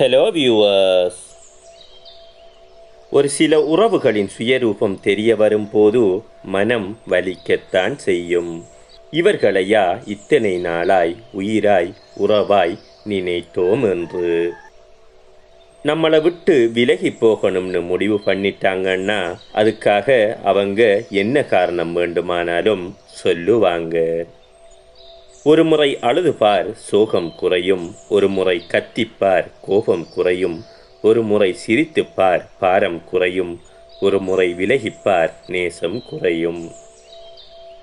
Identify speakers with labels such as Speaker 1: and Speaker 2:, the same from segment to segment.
Speaker 1: Hello viewers ஒரு சில உறவுகளின் சுயரூபம் தெரிய வரும்போது மனம் வலிக்கத்தான் செய்யும். இவர்களையா இத்தனை நாளாய் உயிராய் உறவாய் நினைத்தோம் என்று. நம்மளை விட்டு விலகி போகணும்னு முடிவு பண்ணிட்டாங்கன்னா அதுக்காக அவங்க என்ன காரணம் வேண்டுமானாலும் சொல்லுவாங்க. ஒரு முறை அழுது பார் சோகம் குறையும். ஒரு முறை கத்திப்பார் கோபம் குறையும். ஒரு முறை சிரித்துப் பார் பாரம் குறையும். ஒரு முறை விலகிப்பார் நேசம் குறையும்.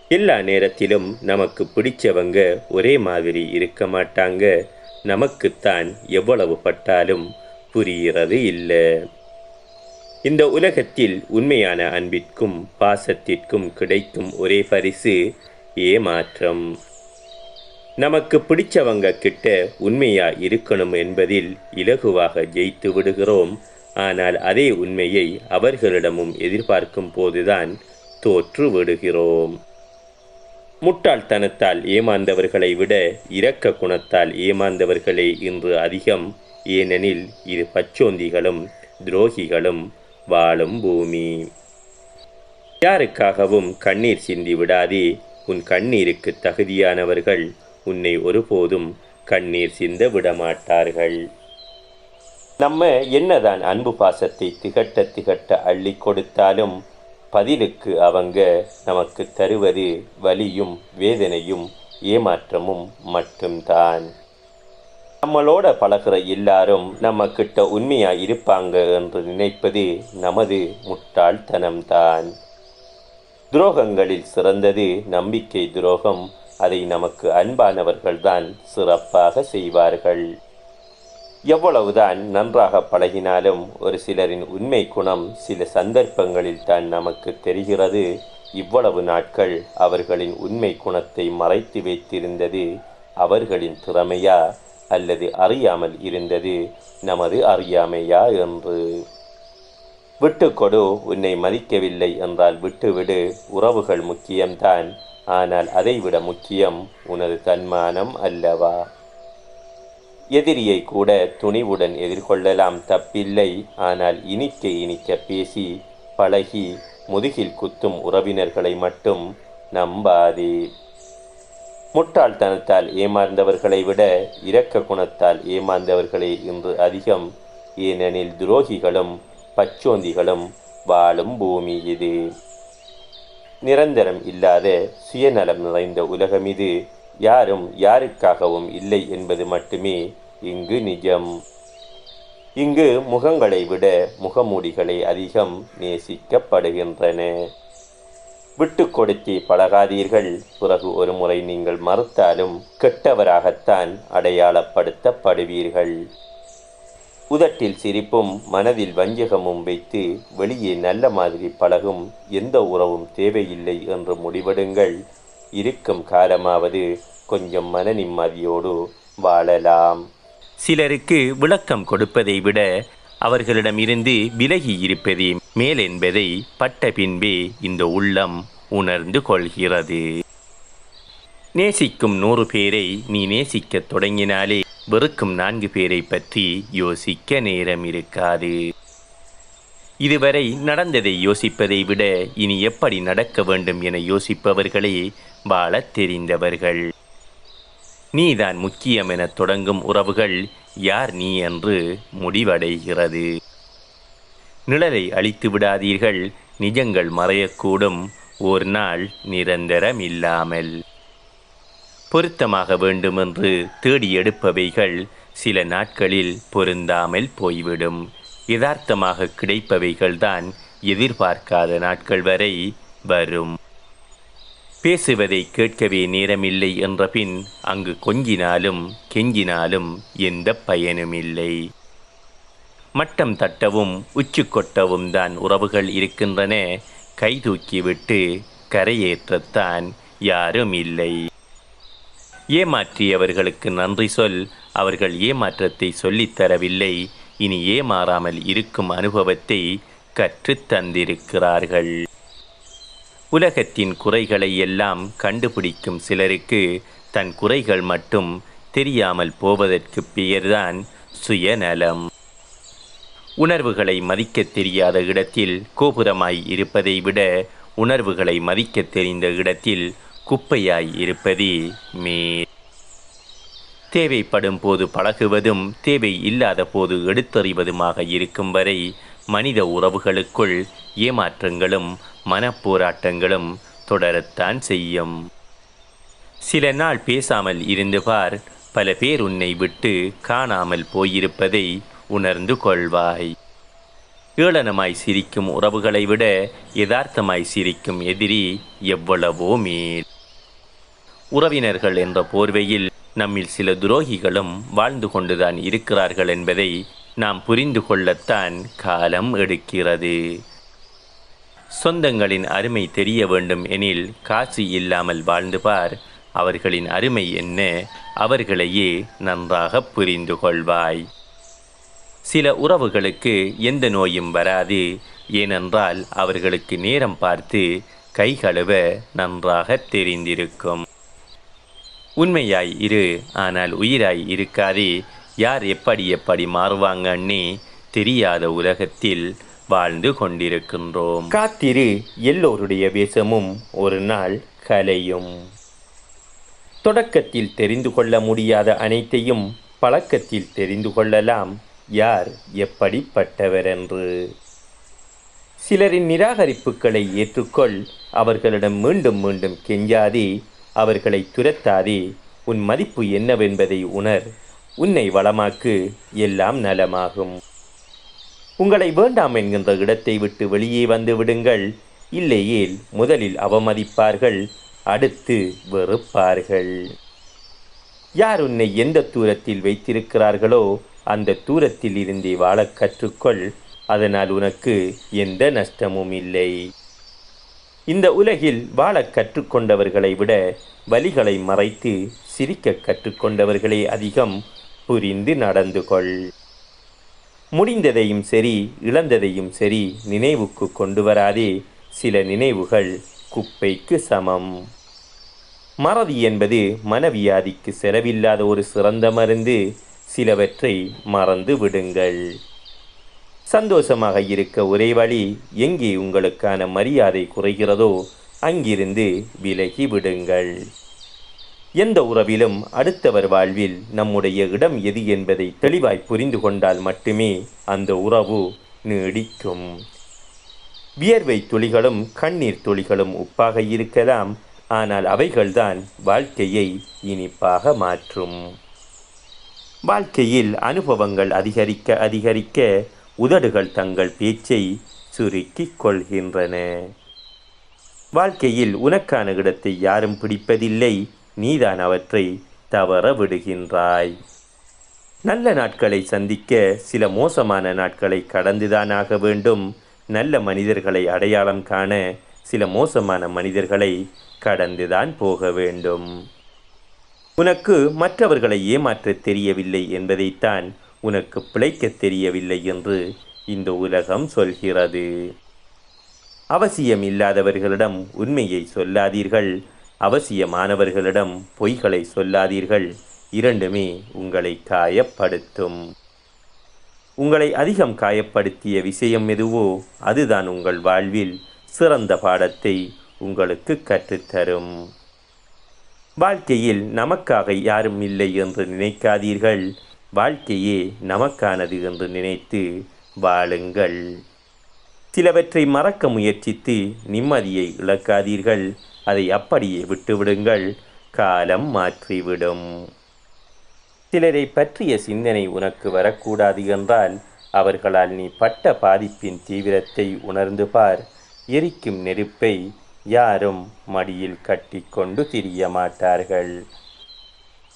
Speaker 1: எல்லா நேரத்திலும் நமக்கு பிடிச்சவங்க ஒரே மாதிரி இருக்க மாட்டாங்க. நமக்குத்தான் எவ்வளவு பட்டாலும் புரிகிறது இல்லை. இந்த உலகத்தில் உண்மையான அன்பிற்கும் பாசத்திற்கும் கிடைக்கும் ஒரே பரிசு ஏமாற்றம். நமக்கு பிடிச்சவங்க கிட்ட உண்மையா இருக்கணும் என்பதில் இலகுவாக ஜெயித்து விடுகிறோம். ஆனால் அதே உண்மையை அவர்களிடமும் எதிர்பார்க்கும் போதுதான் தோற்று விடுகிறோம். முட்டாள்தனத்தால் ஏமாந்தவர்களை விட இரக்க குணத்தால் ஏமாந்தவர்களே இன்று அதிகம். ஏனெனில் இது பச்சோந்திகளும் துரோகிகளும் வாழும் பூமி. யாருக்காகவும் கண்ணீர் சிந்தி விடாதே. உன் கண்ணீருக்கு தகுதியானவர்கள் உன்னை ஒருபோதும் கண்ணீர் சிந்த விடமாட்டார்கள். நம்ம என்னதான் அன்பு பாசத்தை திகட்ட திகட்ட அள்ளி கொடுத்தாலும் பதிலுக்கு அவங்க நமக்கு தருவது வலியும் வேதனையும் ஏமாற்றமும் மட்டும்தான். நம்மளோட பழகிற எல்லாரும் நம்ம கிட்ட உண்மையா இருப்பாங்க என்று நினைப்பது நமது முட்டாள்தனம்தான். துரோகங்களில் சிறந்தது நம்பிக்கை துரோகம் அதை நமக்கு அன்பானவர்கள்தான் சிறப்பாக செய்வார்கள். எவ்வளவுதான் நன்றாக பழகினாலும் ஒரு சிலரின் உண்மை குணம் சில சந்தர்ப்பங்களில் தான் நமக்கு தெரிகிறது. இவ்வளவு நாட்கள் அவர்களின் உண்மை குணத்தை மறைத்து வைத்திருந்தது அவர்களின் திறமையா அல்லது அறியாமல் இருந்தது? நமது அறியாமையா என்று. விட்டுக்கொடு உன்னை மதிக்கவில்லை என்றால் விட்டுவிடு. உறவுகள் முக்கியம்தான். ஆனால் அதைவிட முக்கியம் உனது தன்மானம் அல்லவா? எதிரியை கூட துணிவுடன் எதிர்கொள்ளலாம் தப்பில்லை. ஆனால் இனிக்க இனிக்க பேசி பழகி முதுகில் குத்தும் உறவினர்களை மட்டும் நம்பாதே. முட்டாள்தனத்தால் ஏமாந்தவர்களை விட இரக்க குணத்தால் ஏமாந்தவர்களே இன்று அதிகம். ஏனெனில் துரோகிகளும் பச்சோந்திகளும் வாழும் பூமி இது. நிரந்தரம் இல்லாத சுயநலம் நிறைந்த உலகம் இது. யாரும் யாருக்காகவும் இல்லை என்பது மட்டுமே இங்கு நிஜம். இங்கு முகங்களை விட முகமூடிகளை அதிகம் நேசிக்கப்படுகின்றன. விட்டு கொடுத்தே பழகாதீர்கள். பிறகு ஒரு முறை நீங்கள் மறுத்தாலும் கெட்டவராகத்தான் அடையாளப்படுத்தப்படுவீர்கள். உதட்டில் சிரிப்பும் மனதில் வஞ்சகமும் வைத்து வெளியே நல்ல மாதிரி பழகும் எந்த உறவும் தேவையில்லை என்று முடிவெடுங்கள். இருக்கும் காலமாவது கொஞ்சம் மன நிம்மதியோடு வாழலாம். சிலருக்கு விளக்கம் கொடுப்பதை விட அவர்களிடமிருந்து விலகி இருப்பதே மேலென்பதை பட்ட பின்பே இந்த உள்ளம் உணர்ந்து கொள்கிறது. நேசிக்கும் நூறு பேரை நீ நேசிக்கத் தொடங்கினாலே வெறுக்கும் நான்கு பேரை பற்றி யோசிக்க நேரம் இருக்காது. இதுவரை நடந்ததை யோசிப்பதை விட இனி எப்படி நடக்க வேண்டும் என யோசிப்பவர்களே வாழத் தெரிந்தவர்கள். நீதான் முக்கியம் என தொடங்கும் உறவுகள் யார் நீ என்று முடிவடைகிறது. நிழலை அழித்து விடாதீர்கள் நிஜங்கள் மறையக்கூடும் ஒரு நாள் நிரந்தரம் இல்லாமல் பொருத்தமாக வேண்டுமென்று தேடி எடுப்பவைகள் சில நாட்களில் பொருந்தாமல் போய்விடும். யதார்த்தமாக கிடைப்பவைகள்தான் எதிர்பார்க்காத நாட்கள் வரை வரும். பேசுவதை கேட்கவே நேரமில்லை என்ற பின் அங்கு கொஞ்சினாலும் கெஞ்சினாலும் எந்த பயனுமில்லை. மட்டம் தட்டவும் உச்சு கொட்டவும் தான் உறவுகள் இருக்கின்றன. கை தூக்கிவிட்டு கரையேற்றத்தான் யாரும் இல்லை ஏமாற்றியவர்களுக்கு நன்றி சொல். அவர்கள் ஏமாற்றத்தை சொல்லித்தரவில்லை. இனி ஏமாறாமல் இருக்கும் அனுபவத்தை கற்றுத்தந்திருக்கிறார்கள் உலகத்தின் குறைகளை எல்லாம் கண்டுபிடிக்கும் சிலருக்கு தன் குறைகள் மட்டும் தெரியாமல் போவதற்கு பெயர்தான் சுயநலம். உணர்வுகளை மதிக்கத் தெரியாத இடத்தில் கோபுரமாய் இருப்பதை விட உணர்வுகளை மதிக்கத் தெரிந்த இடத்தில் குப்பையாய் இருப்பதே மேல். தேவைப்படும் போது பழகுவதும் தேவை இல்லாத போது எடுத்தறிவதுமாக இருக்கும் வரை மனித உறவுகளுக்குள் ஏமாற்றங்களும் மனப்போராட்டங்களும் தொடரத்தான் செய்யும். சில நாள் பேசாமல் இருந்து பார் பல பேர் உன்னை விட்டு காணாமல் போயிருப்பதை உணர்ந்து கொள்வாய். ஏளனமாய் சிரிக்கும் உறவுகளை விட யதார்த்தமாய் சிரிக்கும் எதிரி எவ்வளவோ மேல். உறவினர்கள் என்ற போர்வையில் நம்மில் சில துரோகிகளும் வாழ்ந்து கொண்டுதான் இருக்கிறார்கள் என்பதை நாம் புரிந்து கொள்ளத்தான் காலம் எடுக்கிறது. சொந்தங்களின் அருமை தெரிய வேண்டும் எனில் காசு இல்லாமல் வாழ்ந்து பார். அவர்களின் அருமை என்ன? அவர்களையே நன்றாக புரிந்து கொள்வாய். சில உறவுகளுக்கு எந்த நோயும் வராது. ஏனென்றால் அவர்களுக்கு நேரம் பார்த்து கை கழுவ நன்றாக தெரிந்திருக்கும். உண்மையாய் இரு ஆனால் உயிராய் இருக்காதே. யார் எப்படி எப்படி மாறுவாங்கன்னே தெரியாத உலகத்தில் வாழ்ந்து கொண்டிருக்கின்றோம். காத்திரு எல்லோருடைய வேஷமும் ஒரு நாள் கலையும். தொடக்கத்தில் தெரிந்து கொள்ள முடியாத அனைத்தையும் பழக்கத்தில் தெரிந்து கொள்ளலாம். யார் எப்படிப்பட்டவர் என்று. சிலரின் நிராகரிப்புகளை ஏற்றுக்கொள். அவர்களிடம் மீண்டும் மீண்டும் கெஞ்சாதே. அவர்களை துரத்தாதே. உன் மதிப்பு என்னவென்பதை உணர். உன்னை வளமாக்கு எல்லாம் நலமாகும். உங்களை வேண்டாம் என்கின்ற இடத்தை விட்டு வெளியே வந்து விடுங்கள். இல்லையேல் முதலில் அவமதிப்பார்கள் அடுத்து வெறுப்பார்கள். யார் உன்னை எந்த தூரத்தில் வைத்திருக்கிறார்களோ அந்த தூரத்தில் இருந்தே வாழக் கற்றுக்கொள். அதனால் உனக்கு எந்த நஷ்டமும் இல்லை. இந்த உலகில் வாழக் கற்றுக்கொண்டவர்களை விட வலிகளை மறைத்து சிரிக்க கற்றுக்கொண்டவர்களே அதிகம். புரிந்து நடந்து கொள். முடிந்ததையும் சரி இழந்ததையும் சரி நினைவுக்கு கொண்டு வராதே. சில நினைவுகள் குப்பைக்கு சமம். மறதி என்பது மனவியாதிக்கு செலவில்லாத ஒரு சிறந்த மருந்து. சிலவற்றை மறந்து விடுங்கள். சந்தோஷமாக இருக்க ஒரே வழி எங்கே உங்களுக்கான மரியாதை குறைகிறதோ அங்கிருந்து விலகி விடுங்கள். எந்த உறவிலும் அடுத்தவர் வாழ்வில் நம்முடைய இடம் எது என்பதை தெளிவாய் புரிந்து கொண்டால் மட்டுமே அந்த உறவு நீடிக்கும். வியர்வை துளிகளும் கண்ணீர் துளிகளும் உப்பாக இருக்கலாம் ஆனால் அவைகள்தான் வாழ்க்கையை இனிப்பாக மாற்றும். வாழ்க்கையில் அனுபவங்கள் அதிகரிக்க அதிகரிக்க உதடுகள் தங்கள் பேச்சை சுருக்கிக் கொள்கின்றன. வாழ்க்கையில் உனக்கான இடத்தை யாரும் பிடிப்பதில்லை. நீதான் அவற்றை தவற விடுகின்றாய். நல்ல நாட்களை சந்திக்க சில மோசமான நாட்களை கடந்துதான் ஆக வேண்டும். நல்ல மனிதர்களை அடையாளம் காண சில மோசமான மனிதர்களை கடந்துதான் போக வேண்டும். உனக்கு மற்றவர்களை ஏமாற்ற தெரியவில்லை என்பதைத்தான் உனக்கு பிழைக்கத் தெரியவில்லை என்று இந்த உலகம் சொல்கிறது. அவசியம் இல்லாதவர்களிடம் உண்மையை சொல்லாதீர்கள். அவசியமானவர்களிடம் பொய்களை சொல்லாதீர்கள். இரண்டுமே உங்களை காயப்படுத்தும். உங்களை அதிகம் காயப்படுத்திய விஷயம் எதுவோ அதுதான் உங்கள் வாழ்வில் சிறந்த பாடத்தை உங்களுக்கு கற்றுத்தரும். வாழ்க்கையில் நமக்காக யாரும் இல்லை என்று நினைக்காதீர்கள். வாழ்க்கையே நமக்கானது என்று நினைத்து வாழுங்கள். சிலவற்றை மறக்க முயற்சித்து நிம்மதியை இழக்காதீர்கள். அதை அப்படியே விட்டுவிடுங்கள். காலம் மாற்றிவிடும். சிலரை பற்றிய சிந்தனை உனக்கு வரக்கூடாது என்றால் அவர்களால் நீ பட்ட பாதிப்பின் தீவிரத்தை உணர்ந்து பார். எரிக்கும் நெருப்பை யாரும் மடியில் கட்டிக்கொண்டு திரிய மாட்டார்கள்.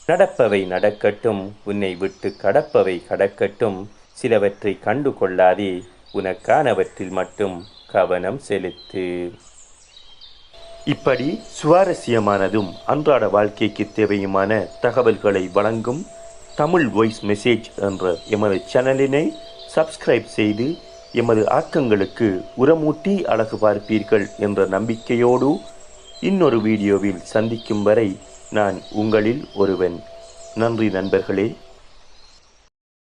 Speaker 1: நடப்பவை நடக்கட்டும் உன்னை விட்டு கடப்பவை கடக்கட்டும் சிலவற்றை கண்டு கொள்ளாதே உனக்கானவற்றில் மட்டும் கவனம் செலுத்து. இப்படி சுவாரஸ்யமானதும் அன்றாட வாழ்க்கைக்கு தேவையுமான தகவல்களை வழங்கும் தமிழ் வாய்ஸ் மெசேஜ் என்ற எமது சேனலினை சப்ஸ்கிரைப் செய்து எமது ஆக்கங்களுக்கு உரமூட்டி அழகு பார்ப்பீர்கள் என்ற நம்பிக்கையோடு இன்னொரு வீடியோவில் சந்திக்கும் வரை நான் உங்களில் ஒருவன். நன்றி நண்பர்களே.